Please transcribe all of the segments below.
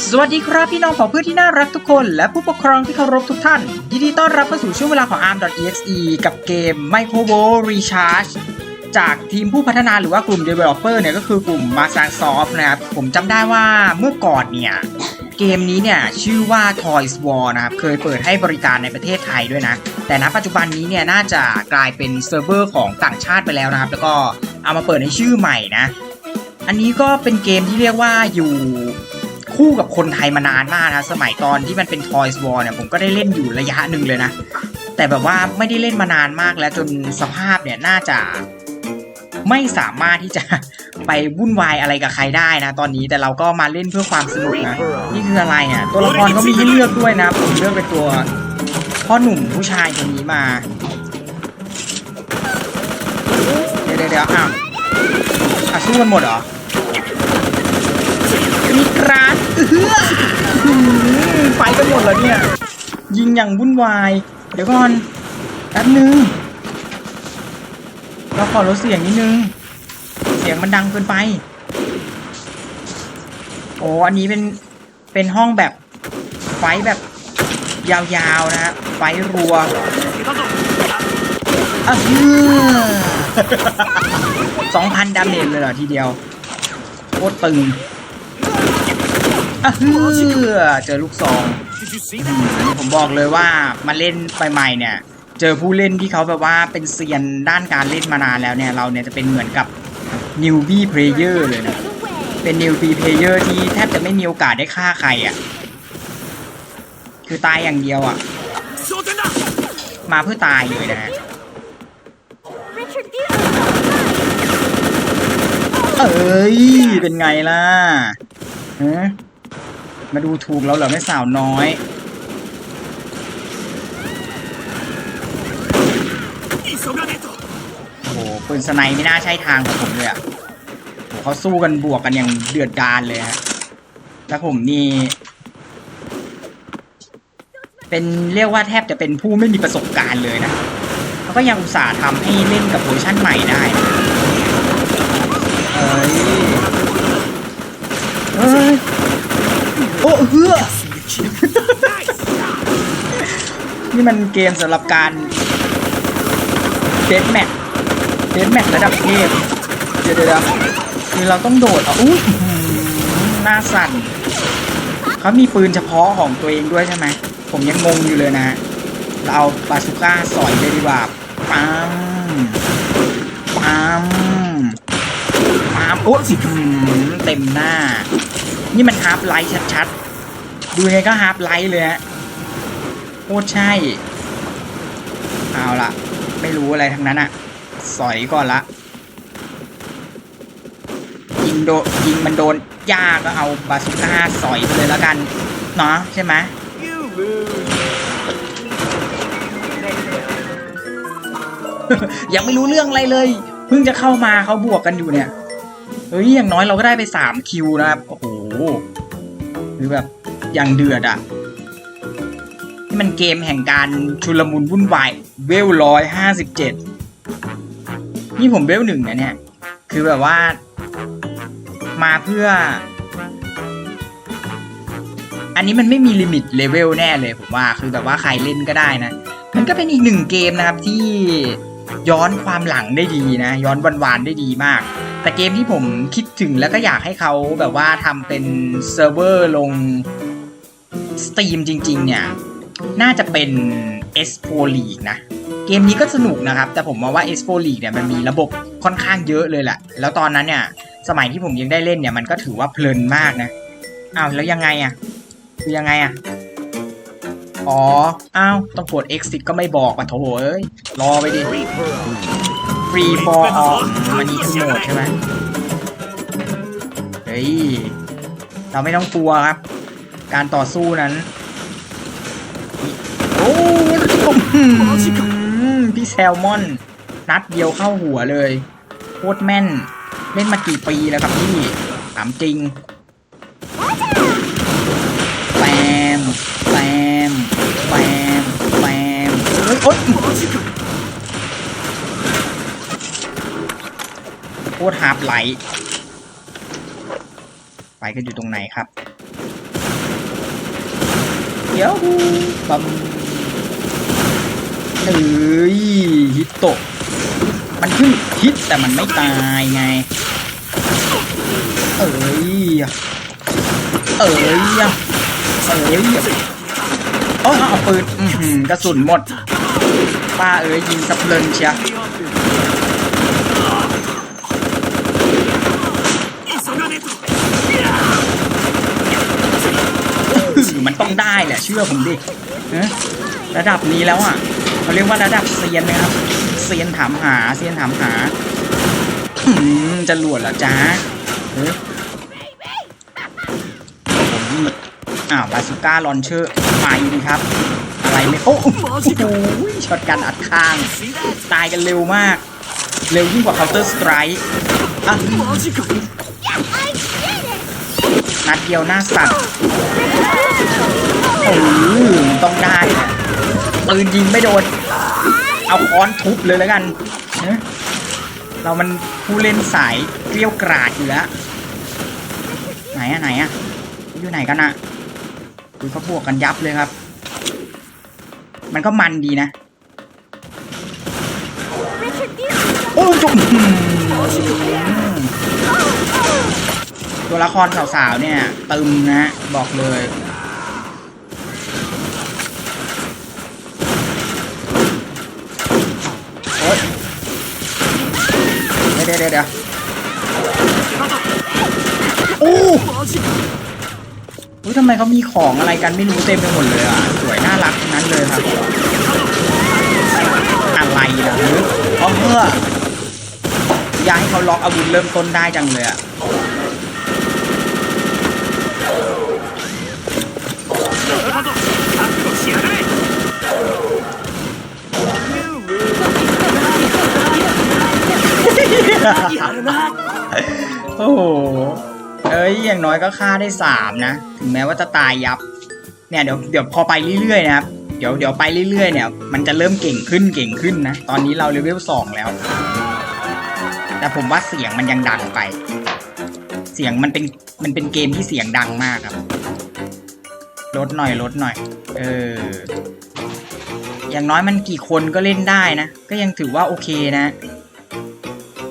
สวัสดีครับพี่น้องของเพื่อนที่น่ารักทุกคน และผู้ปกครองที่เคารพทุกท่าน ยินดีต้อนรับเข้าสู่ช่วงเวลาของ ARM.exe กับเกม Microvo Recharge จากทีมผู้พัฒนาหรือว่ากลุ่ม Developer เนี่ยก็คือกลุ่ม Microsoft นะครับ ผมจำได้ว่าเมื่อก่อนเนี่ย เกมนี้เนี่ย ชื่อว่า Toys War นะครับ เคยเปิดให้บริการในประเทศไทยด้วยนะ แต่ณปัจจุบันนี้เนี่ยน่าจะกลายเป็นเซิร์ฟเวอร์ของต่างชาติไปแล้วนะครับ แล้วก็เอามาเปิดในชื่อใหม่นะ อันนี้ก็เป็นเกมที่เรียกว่าอยู่ คู่กับคนไทยมานานมากนะ สมัยตอนที่มันเป็น Toys War เนี่ยผมก็ได้เล่นอยู่ระยะหนึ่งเลยนะ แต่แบบว่าไม่ได้เล่นมานานมากแล้วจนสภาพเนี่ยน่าจะไม่สามารถที่จะไปวุ่นวายอะไรกับใครได้นะ ตอนนี้แต่เราก็มาเล่นเพื่อความสนุกนะนี่คืออะไรอะตัวละครก็มีให้เลือกด้วยนะ ผมเลือกเป็นตัวพ่อหนุ่มผู้ชายคนนี้มา เดี๋ยวเดี๋ยวอ้าวอะสู้กันหมดเหรอ มีกราดเออไฟกันหมดเหรอเนี่ย ยิงอย่างวุ่นวาย เดี๋ยวก่อนแป๊บนึง เราขอลดเสียงนิดนึง เสียงมันดังเกินไป โอ้อันนี้เป็น เป็นห้องแบบไฟแบบยาวๆนะฮะไฟรัวอะเฮือสองพันดาเมจเลยเหรอทีเดียว โคตรตึง อะเพื่อเจอลูกซอง ผมบอกเลยว่ามาเล่นใหม่ๆเนี่ย เจอผู้เล่นที่เขาแบบว่าเป็นเซียนด้านการเล่นมานานแล้วเนี่ย เราเนี่ยจะเป็นเหมือนกับ newbie player เลยนะ เป็น newbie player ที่แทบจะไม่มีโอกาสได้ฆ่าใครอะ คือตายอย่างเดียวอะ มาเพื่อตายเลยนะฮะเอ้ย เป็นไงล่ะฮะ มาดูถูกเราเหรอแม่สาวน้อยโอ้โหปืนสไนไม่น่าใช่ทางของผมเลยอะ่ะเขาสู้กันบวกกันอย่างเดือดดาลเลยฮะแล้วผมนี่ เป็นเรียกว่าแทบจะเป็นผู้ไม่มีประสบการณ์เลยนะเขาก็ยังอุตส่าห์ทำให้เล่นกับเวอร์ชั่นใหม่ได้เอ้ย เฮือนี่มันเกมสำหรับการเดดแมทเดดแมทระดับเทพเดี๋ยวเดี๋ยวเดี๋ยวคือเราต้องโดดอะอุ้ยหน้าสั่นเขามีปืนเฉพาะของตัวเองด้วยใช่ไหมผมยังงงอยู่เลยนะเราเอาบาซูก้าสอยเลยดีกว่าปังปังปังโอ้ยอื้อหือเต็มหน้า นี่มันฮาร์ปไลท์ชัดๆ ดูยังไงก็ฮาร์ปไลท์เลยฮะโคตรใช่ เอาละไม่รู้อะไรทั้งนั้นอะสอยก่อนละ ยิงโดยิงมันโดนยากก็เอาบาซูก้าสอยไปเลยแล้วกัน เนาะใช่ไหมยังไม่รู้เรื่องอะไรเลย เพิ่งจะเข้ามาเขาบวกกันอยู่เนี่ย เฮ้ยอย่างน้อยเราก็ได้ไปสามคิวนะครับ โอ้โห คือแบบ อย่างเดือดอะนี่มันเกมแห่งการชุลมุนวุ่นวายเวลร้อยห้าสิบเจ็ดนี่ผมเวลหนึ่งนะเนี่ย คือแบบว่า มาเพื่อ อันนี้มันไม่มีลิมิตเลเวลแน่เลยผมว่า คือแบบว่าใครเล่นก็ได้นะ มันก็เป็นอีกหนึ่งเกมนะครับที่ย้อนความหลังได้ดีนะ ย้อนวันวานได้ดีมาก แต่เกมที่ผมคิดถึงแล้วก็อยากให้เขาแบบว่าทำเป็นเซิร์ฟเวอร์ลง Steam จริง ๆ เนี่ย น่าจะเป็น S4 League นะ เกมนี้ก็สนุกนะครับ แต่ผมมองว่า S4 League เนี่ยมันมีระบบค่อนข้างเยอะเลยแหละ แล้วตอนนั้นเนี่ย สมัยที่ผมยังได้เล่นเนี่ยมันก็ถือว่าเพลินมากนะ อ้าว แล้วยังไงอะ คือยังไงอะ อ๋อ อ้าว ต้องกด exit ก็ไม่บอกอะโถเอ้ย รอไปดิ free for all มันนี่คือโหมดใช่ไหมเฮ้ย เราไม่ต้องกลัวครับ การต่อสู้นั้น โอ้ผมพี่แซลมอน นัดเดียวเข้าหัวเลยโคตรแม่น เล่นมากี่ปีแล้วครับพี่ถามจริงแปมแปมแปมแปมเฮ้ยโอ๊ยโคตรฮาร์ปไลท์ไฟกันอยู่ตรงไหนครับ ยฮูบัมเอ้ยฮิตโตะมันเพิ่งฮิตแต่มันไม่ตายไง เอ้ยเอ้ยเอ้ยโอ้ยเอาปืนกระสุนหมดป้าเอ้ยยิงสับเพลินเชีย ต้องได้แหละเชื่อผมดิระดับนี้แล้วอะเขาเรียกว่าระดับเซียนนะครับเซียนถามหาเซียนถามหาจะหลวดเหรอจ้าอ้าวบาสุก้าลอนเชอร์ไปนะครับ อะไรไม่โอ้โหช็อตกันอัดข้าง ตายกันเร็วมาก เร็วยิ่งกว่าเคาน์เตอร์สไตร์อะ นัดเดียวหน้าสั่นโอ้ยต้องได้ปืนยิงไม่โดน เอาค้อนทุบเลยแล้วกันเนอะเรามันผู้เล่นสายเกลี้ยวกราดอยู่แล้วไหนอะไหนอะอยู่ไหนกันอะดูเขาบวกกันยับเลยครับ มันก็มันดีนะโอ้ยจุ๊บ ตัวละครสาวๆเนี่ยตึมนะ บอกเลยเฮ้ยเดี๋ยวเดี๋ยวโอ้ยทำไมเขามีของอะไรกันไม่รู้เต็มไปหมดเลยอะ สวยน่ารักนั้นเลยครับ อะไรนะเพราะเพื่อ อยากให้เขาล็อกอาวุธเริ่มต้นได้จังเลยอะ โอ้โหเอ้ยอย่างน้อยก็ฆ่าได้สามนะ ถึงแม้ว่าจะตายยับ เนี่ยเดี๋ยวเดี๋ยวพอไปเรื่อยๆนะครับ เดี๋ยวเดี๋ยวไปเรื่อยๆเนี่ย มันจะเริ่มเก่งขึ้นเก่งขึ้นนะ ตอนนี้เราเลเวลสองแล้ว แต่ผมว่าเสียงมันยังดังไป เสียงมันเป็นมันเป็นเกมที่เสียงดังมากครับ ลดหน่อยลดหน่อย เออ อย่างน้อยมันกี่คนก็เล่นได้นะ ก็ยังถือว่าโอเคนะ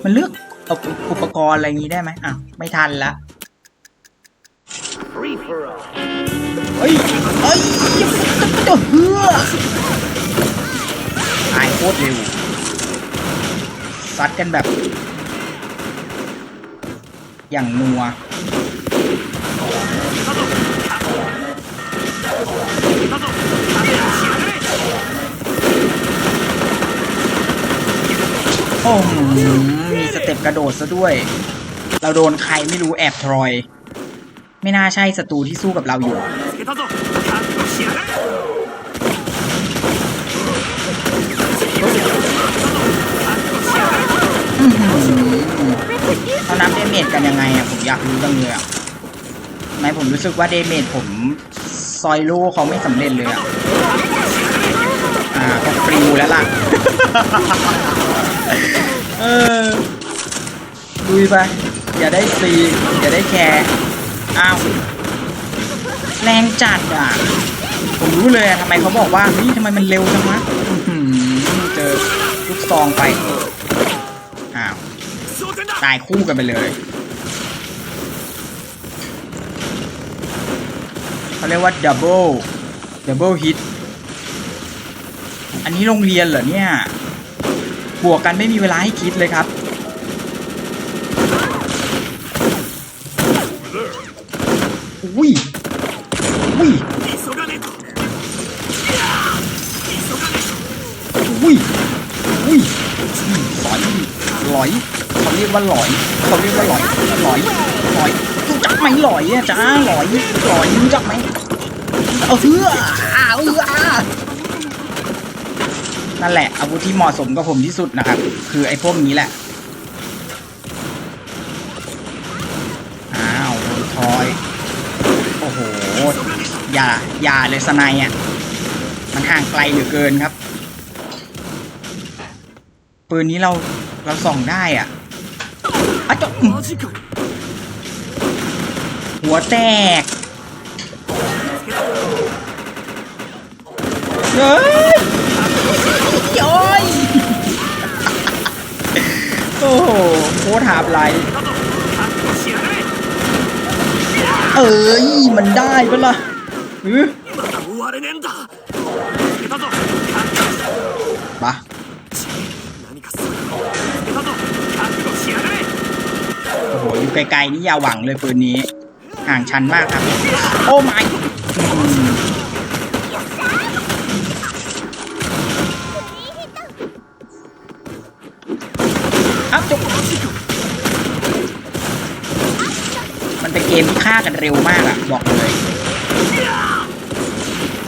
มันเลือกเอาอุปกรณ์อะไรอย่างนี้ได้ไหมอะไม่ทันละเฮ้ยเฮ้ยจะเฮือตายโคตรเร็วซัดกันแบบ อย่างนัวโอ้โหมีสเต็ปกระโดดซะด้วย เราโดนใครไม่รู้แอบทรอย ไม่น่าใช่ศัตรูที่สู้กับเราอยู่เขานับเดเมจกันยังไงอะ ผมอยากรู้จังเลยอะไมผมรู้สึกว่าเดเมจผมซอยลูกเขาไม่สำเร็จเลยอะ อ่าก็ปลิวแล้วล่ะ เออ ลุยไป อย่าได้ตีอย่าได้แคร์อ้าวแรงจัดอะ ผมรู้เลยทำไมเขาบอกว่านี่ทำไมมันเร็วจังวะเจอลูกซองไปอ้าวตายคู่กันไปเลยเขาเรียกว่าดับเบิลดับเบิลฮิตอันนี้โรงเรียนเหรอเนี่ย บวกกันไม่มีเวลาให้คิดเลยครับ อุ้ยอุ้ยหลอยหลอยเขาเรียกว่าหลอยเขาเรียกว่าหลอยหลอยหลอยรู้จักไหมหลอยอะจ้าหลอยหลอยรู้จักไหมเอาเสื้ออ้าวเอออ่านั่นแหละอาวุธที่เหมาะสมกับผมที่สุดนะครับ คือไอ้พวกนี้แหละอ้าวโดนทอยโอ้โหอย่าอย่าเลยสไนยอะมันห่างไกลเหลือเกินครับ ปืนนี้เราเราส่องได้อะอะจหัวแตกเฮ้ยย้ยโอ้โหโคตรหาบไหลเอ้ยมันได้ปะล่ะเออ โอ้โหอยู่ไกลๆนี่อย่าหวังเลยปืนนี้ ห่างชันมากครับ โอ้ไม่อัพจบมันเป็นเกมที่ฆ่ากันเร็วมากอะบอกเลย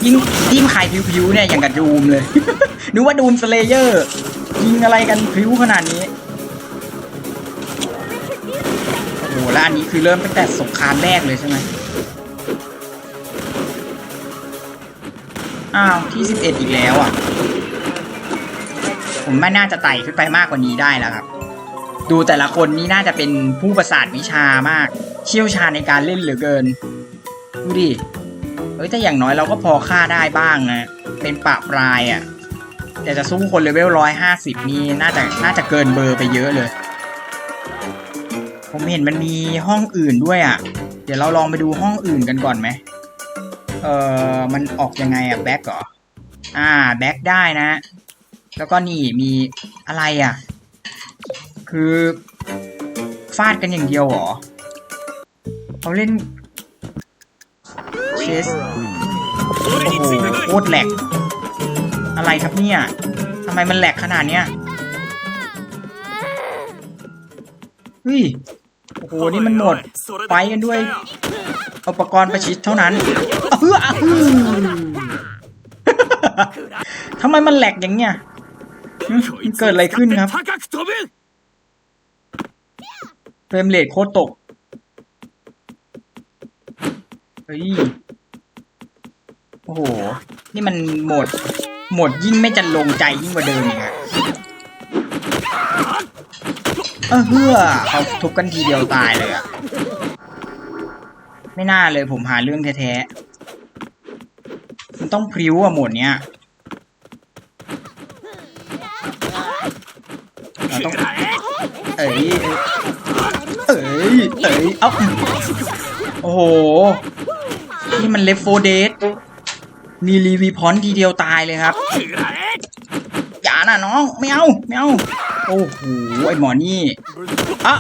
ยิงทีมขายผิวๆเนี่ยอย่างกับดูมเลย นึกว่าดูมสเลเยอร์ ยิงอะไรกันผิวขนาดนี้ แล้วอันนี้คือเริ่มตั้งแต่สงครามแรกเลยใช่ไหมอ้าวที่สิบเอ็ดอีกแล้วอะ ผมไม่น่าจะไต่ขึ้นไปมากกว่านี้ได้แล้วครับ ดูแต่ละคนนี่น่าจะเป็นผู้ประสาทวิชามาก เชี่ยวชาญในการเล่นเหลือเกิน ดูดิเอ้ยแต่อย่างน้อยเราก็พอฆ่าได้บ้างนะ เป็นปะปลายอะ แต่จะสู้คนเลเวลร้อยห้าสิบนี่น่าจะน่าจะเกินเบอร์ไปเยอะเลย ผมเห็นมันมีห้องอื่นด้วยอะ เดี๋ยวเราลองไปดูห้องอื่นกันก่อนไหม เออมันออกยังไงอะแบ็กเหรอ อ่าแบ็กได้นะ แล้วก็นี่มีอะไรอะ คือฟาดกันอย่างเดียวหรอเขาเล่นเชสโอ้โหโคตรแหลก อะไรครับเนี่ยทำไมมันแหลกขนาดเนี้ยเฮ้ย โอ้โหนี่มันหมดไปกันด้วย อุปกรณ์ประชิดเท่านั้นเออือทำไมมันแหลกอย่างเงี้ยเกิดอะไรขึ้นครับเฟรมเรทโคตรตกเฮ้ยโอ้โห นี่มันหมดหมดยิ่งไม่จันลงใจยิ่งกว่าเดิมอีกอะ ออเฮือเขาทุบกันทีเดียวตายเลยอะไม่น่าเลยผมหาเรื่องแท้ๆ มันต้องพริ้วอะหมดเนี้ยเราต้อง เอ้ย เอ้ย เอ้ย เอ้า โอ้โห นี่มันเลฟโฟเดสมีรีวีพอนทีเดียวตายเลยครับ อย่านะน้อง ไม่เอา ไม่เอา โอ้โหไอหมอนี่อะ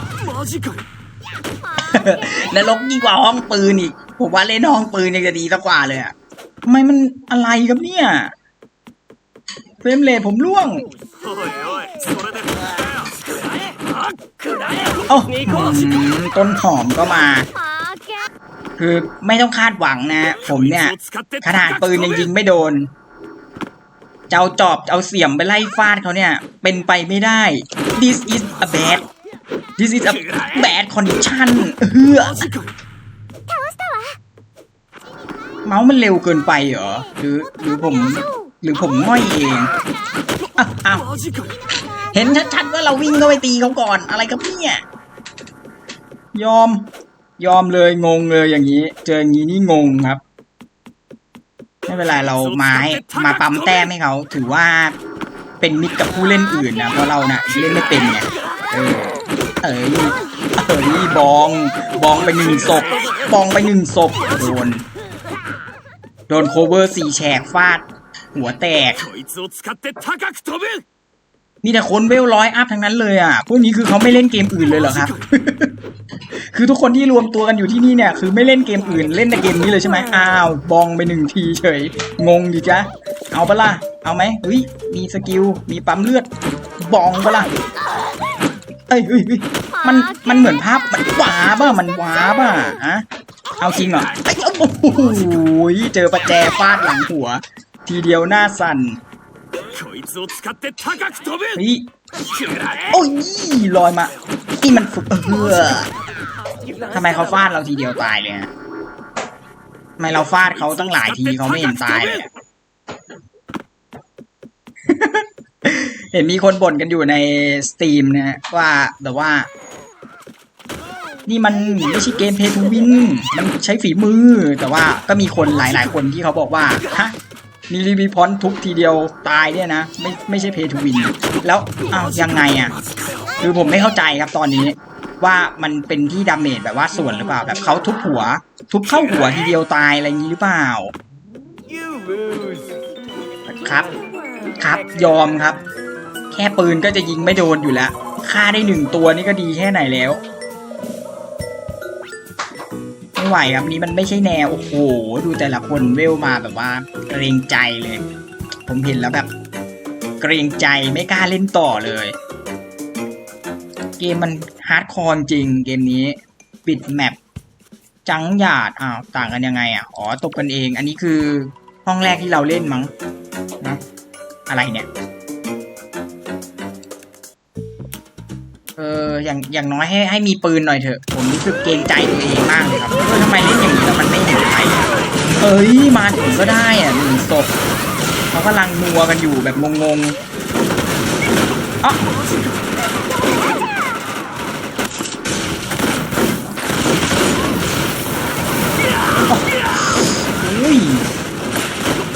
นรกยิ่งกว่าห้องปืนอีก ผมว่าเล่นห้องปืนยังจะดีสักกว่าเลยอะทำไมมันอะไรครับเนี่ยเฟรมเลทผมร่วงโอ้ต้นหอมก็มา คือไม่ต้องคาดหวังนะ ผมเนี่ยขนาดปืนยังยิงไม่โดน จะเอาจอบเอาเสียมไปไล่ฟาดเขาเนี่ย เป็นไปไม่ได้ this is a bad this is a bad condition เฮือเมาส์มันเร็วเกินไปเหรอ หรือหรือผม หรือผมง่อยเองอ้าเห็นชัดๆว่าเราวิ่งเข้าไปตีเขาก่อนอะไรกับเนี่ยยอม ยอมเลยงงเลยอย่างนี้ เจออย่างนี้นี่งงครับ ไม่เป็นไรเราไม้มาปั๊มแต้มให้เขาถือว่าเป็นมิตรกับผู้เล่นอื่นนะเพราะเราเนี่ยเล่นไม่เป็นไงเออเอ้ยเอ้ยบอง บองไปหนึ่งศพบองไปหนึ่งศพโดนโดนโคเวอร์สี่แฉกฟาด หัวแตก มีแต่คนเวลร้อยอัพทั้งนั้นเลยอะ พวกนี้คือเขาไม่เล่นเกมอื่นเลยเหรอครับ คือทุกคนที่รวมตัวกันอยู่ที่นี่เนี่ย คือไม่เล่นเกมอื่น เล่นแต่เกมนี้เลยใช่ไหมอ้าว บองไปหนึ่งทีเฉย งงดิจ๊ะเอาปะล่ะ เอาไหมเฮ้ย มีสกิล มีปั๊มเลือด บองปะล่ะเอ้ยเฮ้ยมัน มันเหมือนภาพ มันว้าป่ะมันว้าป่ะฮะเอาจริงเหรอไอ้ยโอ้โหเจอประแจฟาดหลังหัว ทีเดียวหน้าสั่น こいつを使って高く飛ぶ เฮ้ย 食らえ โอ้ยลอยมานี่มันฟุบเออทำไมเขาฟาดเราทีเดียวตายเลยฮะทำไมเราฟาดเขาตั้งหลายทีเขาไม่เห็นตายเลยอะ เห็นมีคนบ่นกันอยู่ในสตรีมนะฮะว่าแบบว่า นี่มันไม่ใช่เกมเพย์ทูวิน มันใช้ฝีมือ แต่ว่าก็มีคนหลาย ๆ คนที่เขาบอกว่า ฮะ มีรีบีพอนทุบทีเดียวตายเนี่ยนะ ไม่ไม่ใช่เพย์ทูวิน แล้วอ้าวยังไงอะ คือผมไม่เข้าใจครับตอนนี้ ว่ามันเป็นที่ดาเมจแบบว่าส่วนหรือเปล่า แบบเขาทุบหัว ทุบเข้าหัวทีเดียวตายอะไรอย่างนี้หรือเปล่า You lose. ครับ ครับยอมครับ แค่ปืนก็จะยิงไม่โดนอยู่แล้วฆ่าได้หนึ่งตัวนี่ก็ดีแค่ไหนแล้ว ไม่ไหวครับนี่มันไม่ใช่แนว โอ้โห ดูแต่ละคนเวลมาแบบว่า เกรงใจเลย ผมเห็นแล้วแบบ เกรงใจไม่กล้าเล่นต่อเลย เกมมันฮาร์ดคอร์จริงเกมนี้ ปิดแมปจังหยาดอ้าวต่างกันยังไงอะ อ๋อ ตบกันเอง อันนี้คือห้องแรกที่เราเล่นมั้งนะอะไรเนี่ย เอออย่างอย่างน้อยให้ให้มีปืนหน่อยเถอะ ผมรู้สึกเกรงใจตัวเองมากเลยครับเออทำไมเล่นอย่างนี้แล้วมันไม่หนใครอะเอ้ยมาถึงก็ได้อะหนึ่งศพเขากำลังนัวกันอยู่แบบงงๆอ๋ออุ้ย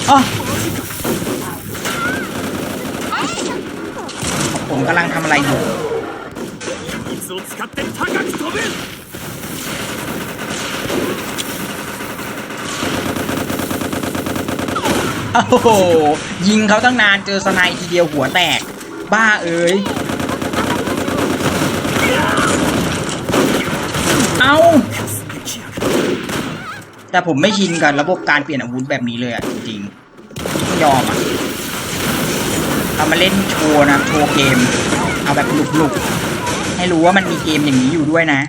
อ๋อผมกำลังทำอะไรอยู่ を使って高く飛ぶ โอ้โห ยิงเขาตั้งนานเจอสไนทีเดียวหัวแตก บ้าเอ้ย เอาแต่ผมไม่ชินกับระบบการเปลี่ยนอาวุธแบบนี้เลยอ่ะ จริงๆไม่ยอมอ่ะ เอามาเล่นโชว์นะ โชว์เกม เอาแบบหนุกๆ ให้รู้ว่ามันมีเกมอย่างนี้อยู่ด้วยนะ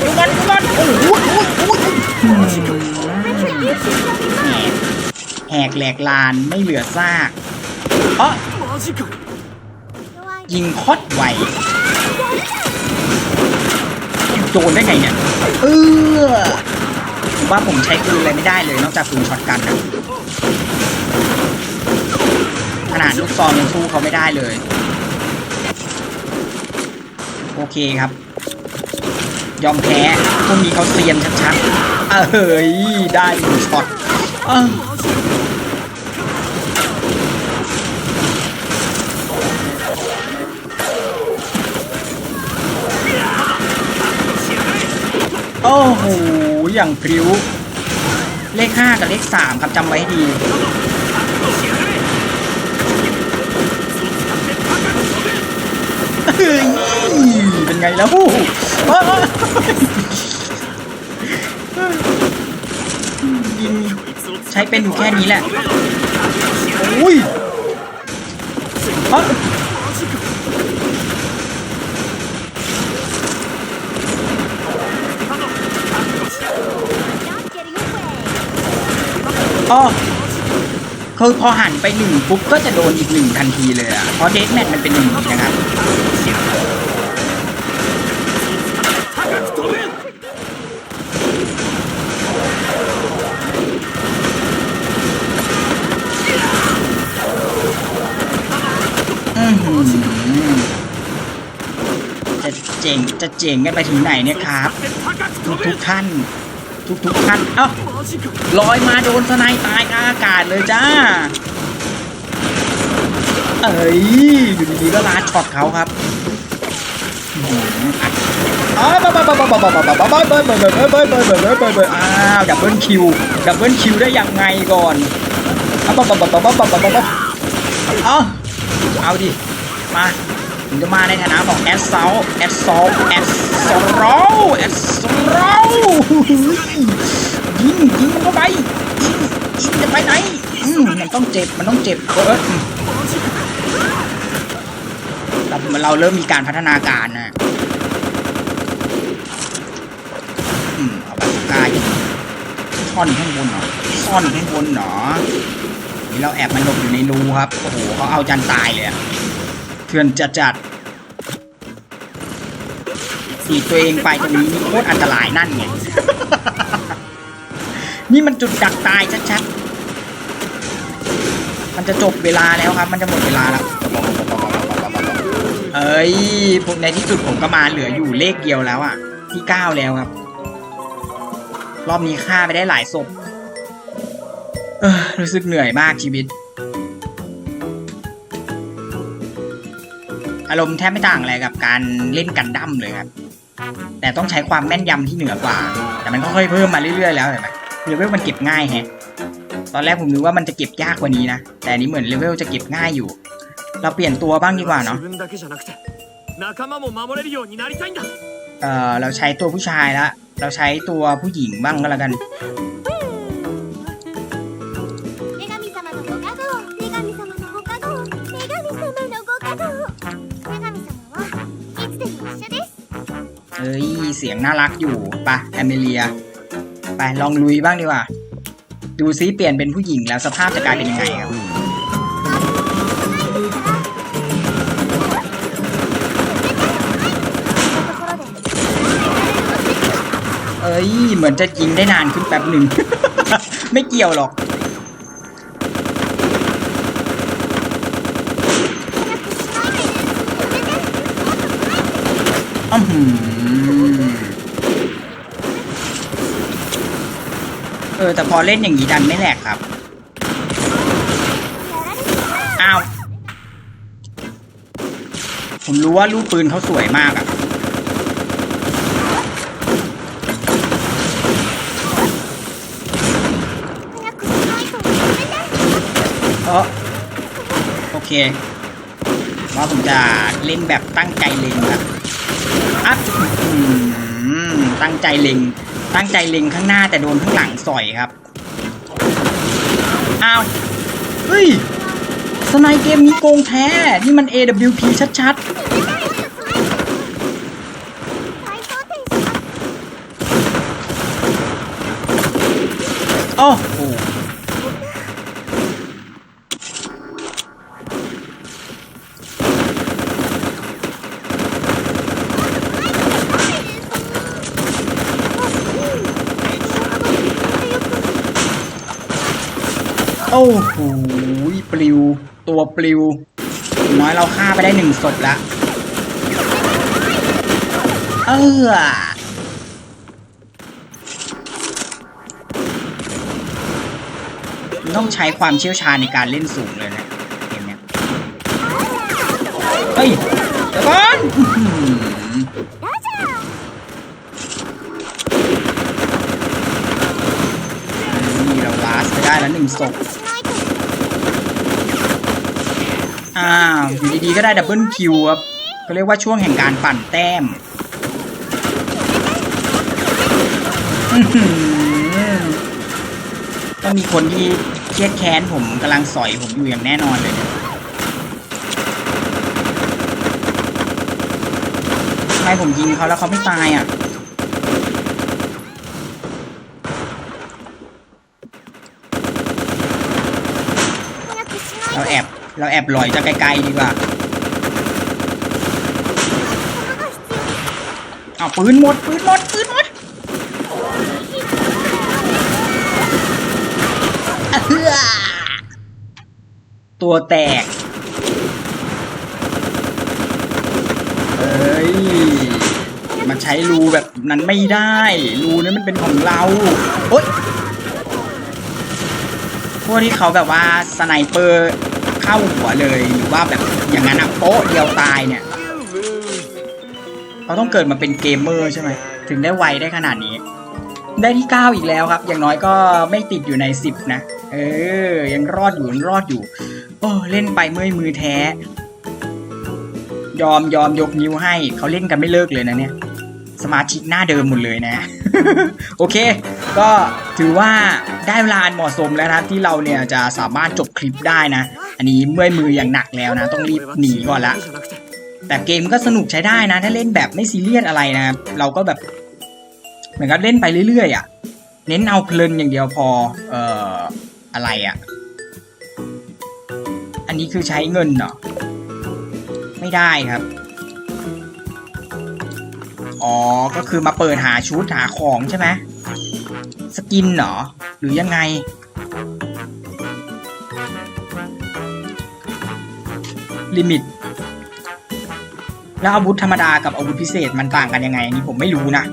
ดูมันดูมันโอ้โหแหกแหลกลานไม่เหลือซากเออยิงคอดไหวโจนได้ไงเนี่ย เออว่าผมใช้ปืนอะไรไม่ได้เลยนอกจากปืนช็อตกันนะขนาดลูกซองยังสู้เขาไม่ได้เลย โอเคครับ ยอมแพ้พวกนี้เขาเซียนชัดๆ เอ้ย ได้หนึ่งช็อตอ้าโอ้โห อย่างพริ้ว เลขห้ากับเลขสามครับจำไว้ให้ดี เฮ้ยเป็นไงแล้วอ้าวยิงใช้เป็นอยู่แค่นี้แหละอุ้ยอ้าวอ๋อ คือพอหันไปหนึ่งปุ๊บก็จะโดนอีกหนึ่งทันทีเลยอะเพราะเดสแมทมันเป็นหนึ่งนะครับจะเจ๋งจะเจ๋งกันไปถึงไหนเนี่ยครับ ทุกท่าน ทุกทุกท่านเอ้าลอยมาโดนสไนตายกลาอากาศเลยจ้า เอ้ย อยู่ดีๆก็ลาช็อตเขาครับอ้าวดับเบิ้ลคิวดับเบิ้ลคิวได้ยังไงก่อนอ้าวเอาดิมา ผมจะมาในฐานะของแอสเซลแอสซอลแอสซอลแอสซอลยิงยิงเข้าไปยิงยิงจะไปไหนมันต้องเจ็บมันต้องเจ็บเออเราเราเริ่มมีการพัฒนาการนะอืมเอาปากกายิงซ่อนข้างบนเหรอซ่อนข้างบนเหรอนี่เราแอบมาหลบอยู่ในรูครับโอ้โหเขาเอาจันตายเลยอะเถื่อนจัดจัด สีตัวเองไปตรงนี้นี่โคตรอันตรายนั่นไง นี่มันจุดดักตายชัดๆ มันจะจบเวลาแล้วครับ มันจะหมดเวลาแล้วเอ้ยผมในที่สุดผมก็มาเหลืออยู่เลขเดียวแล้วอะที่เก้าแล้วครับ รอบนี้ฆ่าไปได้หลายศพ เออรู้สึกเหนื่อยมากชีวิต อารมณ์แทบไม่ต่างอะไรกับการเล่นกันดั้มเลยครับ แต่ต้องใช้ความแม่นยำที่เหนือกว่า แต่มันก็ค่อยเพิ่มมาเรื่อยๆแล้วเห็นไหมเลเวลมันเก็บง่ายแฮะตอนแรกผมนึกว่ามันจะเก็บยากกว่านี้นะ แต่นี้เหมือนเลเวลจะเก็บง่ายอยู่ เราเปลี่ยนตัวบ้างดีกว่าเนาะเออเราใช้ตัวผู้ชายละ เราใช้ตัวผู้หญิงบ้างก็แล้วกัน เสียงน่ารักอยู่ปะแอมเมเลีย ไปลองลุยบ้างดีกว่า ดูซิเปลี่ยนเป็นผู้หญิงแล้วสภาพจะกลายเป็นยังไงครับเอ้ย เหมือนจะยิงได้นานขึ้นแป๊บหนึ่ง ไม่เกี่ยวหรอก อื้อ อเออแต่พอเล่นอย่างนี้ดันไม่แหลกครับ อ้าว ผมรู้ว่าลูกปืนเขาสวยมากอะเออโอเคว่าผมจะเล่นแบบตั้งใจเล็งครับอัพตั้งใจเล็ง ตั้งใจเล็งข้างหน้าแต่โดนข้างหลังสอยครับ อ้าว เฮ้ย สไนเกมนี้โกงแท้ นี่มัน AWP ชัดๆ โอ้ โอ้โหปลิว ตัวปลิว น้อยเราฆ่าไปได้หนึ่งศพละเออต้องใช้ความเชี่ยวชาญในการเล่นสูงเลยนะเกมเนี้ยเฮ้ยเดี๋ยวก่อนนี่เราลาสไปได้แล้วหนึ่งศพ อ้าวอยู่ดีๆก็ได้ดับเบิลคิวครับก็เรียกว่าช่วงแห่งการปั่นแต้มต้องมีคนที่เครียดแค้นผมกำลังสอยผมอยู่อย่างแน่นอนเลยเนี่ยทำไมผมยิงเขาแล้วเขาไม่ตายอะ เราแอบ เราแอบลอยจากไกลๆดีกว่าเอาปืนหมด ปืนหมด ปืนหมดตัวแตก เอ้ย มันใช้รูแบบนั้นไม่ได้ รูนั้นมันเป็นของเรา โอ๊ยพวกที่เขาแบบว่าสไนเปอร์ เข้าหัวเลยหรือว่าแบบอย่างนั้นอะโป๊ะเดียวตายเนี่ยเขาต้องเกิดมาเป็นเกมเมอร์ใช่ไหมถึงได้ไวได้ขนาดนี้ ได้ที่ 9 อีกแล้วครับ อย่างน้อยก็ไม่ติดอยู่ใน 10 นะ เออ ยังรอดอยู่ยังรอดอยู่ โอ้เล่นไปเมื่อยมือแท้ ยอมยอมยกนิ้วให้ เขาเล่นกันไม่เลิกเลยนะเนี่ย สมาชิกหน้าเดิมหมดเลยนะ โอเค ก็ถือว่าได้เวลาเหมาะสมแล้วนะที่เราเนี่ยจะสามารถจบคลิปได้นะ อันนี้เมื่อยมืออย่างหนักแล้วนะ ต้องรีบหนีก่อนละแต่เกมก็สนุกใช้ได้นะ ถ้าเล่นแบบไม่ซีเรียสอะไรนะเราก็แบบเหมือนกับเล่นไปเรื่อยๆอะเน้นเอาเพลินอย่างเดียวพอเอ่ออะไรอะอันนี้คือใช้เงินเหรอไม่ได้ครับ อ๋อ ก็คือมาเปิดหาชุดหาของใช่ไหมสกินเหรอ หรือยังไง ลิมิต แล้วอาวุธธรรมดากับอาวุธพิเศษมันต่างกันยังไง อันนี้ผมไม่รู้นะ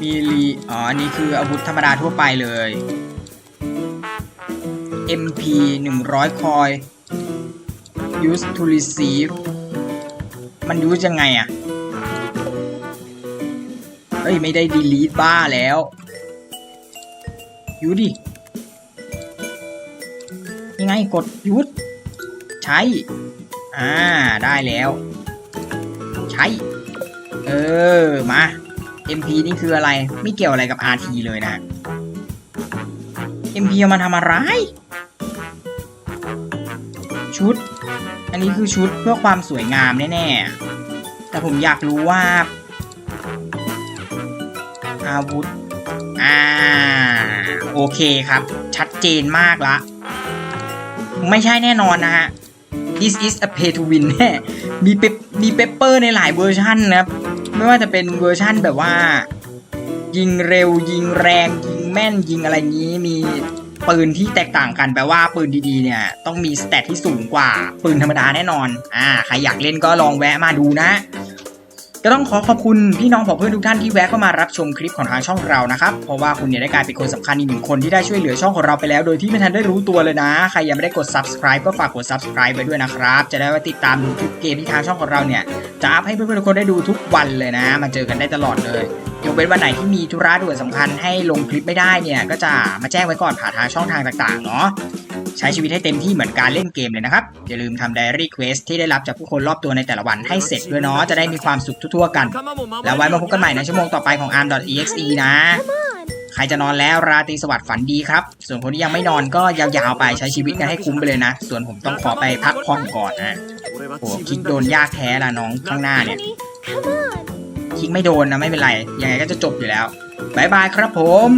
มีรีอ๋อ อันนี้คืออาวุธธรรมดาทั่วไปเลย MP 100 คอย use to receive มัน use ยังไงอะเฮ้ย ไม่ได้ delete บ้าแล้วยูดิยังไงกดยุดใช้ อ่า ได้แล้ว ใช้ เออ มา MP นี่คืออะไร ไม่เกี่ยวอะไรกับ RT เลยนะ MP เอามาทำอะไร ชุด อันนี้คือชุดเพื่อความสวยงามแน่ๆ แต่ผมอยากรู้ว่า อาวุธ อ่า โอเคครับ ชัดเจนมากละ ไม่ใช่แน่นอนนะฮะ this is a pay to win แน่มีเปมีเปเปอร์ในหลายเวอร์ชันนะครับ ไม่ว่าจะเป็นเวอร์ชันแบบว่า ยิงเร็วยิงแรง ยิงแม่นยิงอะไรงี้มี ปืนที่แตกต่างกันแปลว่าปืนดีๆเนี่ยต้องมีสเตตที่สูงกว่าปืนธรรมดาแน่นอน อ่าใครอยากเล่นก็ลองแวะมาดูนะ ก็ต้องขอขอบคุณพี่น้องผอเพื่อนทุกท่านที่แวะเข้ามารับชมคลิปของทางช่องเรานะครับ เพราะว่าคุณเนี่ยได้กลายเป็นคนสำคัญอีกหนึ่งคนที่ได้ช่วยเหลือช่องของเราไปแล้ว โดยที่ไม่ทันได้รู้ตัวเลยนะ ใครยังไม่ได้กด subscribe ก็ฝากกด subscribe ไว้ด้วยนะครับ จะได้ว่าติดตามดูทุกเกมที่ทางช่องของเราเนี่ยจะอัพให้เพื่อนๆทุกคนได้ดูทุกวันเลยนะ มาเจอกันได้ตลอดเลย ยกเว้นวันไหนที่มีธุระด่วนสำคัญให้ลงคลิปไม่ได้เนี่ย ก็จะมาแจ้งไว้ก่อนผ่านทางช่องทางต่างๆเนาะใช้ชีวิตให้เต็มที่เหมือนการเล่นเกมเลยนะครับ อย่าลืมทำไดอารี่เควสที่ได้รับจากผู้คนรอบตัวในแต่ละวันให้เสร็จด้วยเนาะจะได้มีความสุขทั่วๆกัน แล้วไว้มาพบกันใหม่ในชั่วโมงต่อไปของ arm.exe นะ ใครจะนอนแล้วราตรีสวัสดิ์ฝันดีครับ ส่วนคนที่ยังไม่นอนก็ยาวๆไปใช้ชีวิตกันให้คุ้มไปเลยนะ ส่วนผมต้องขอไปพักผ่อนก่อนนะโอ้คิดโดนยากแท้ละน้องข้างหน้าเนี่ย Come on! คลิกไม่โดนนะไม่เป็นไร ยังไงก็จะจบอยู่แล้วบายบายครับผม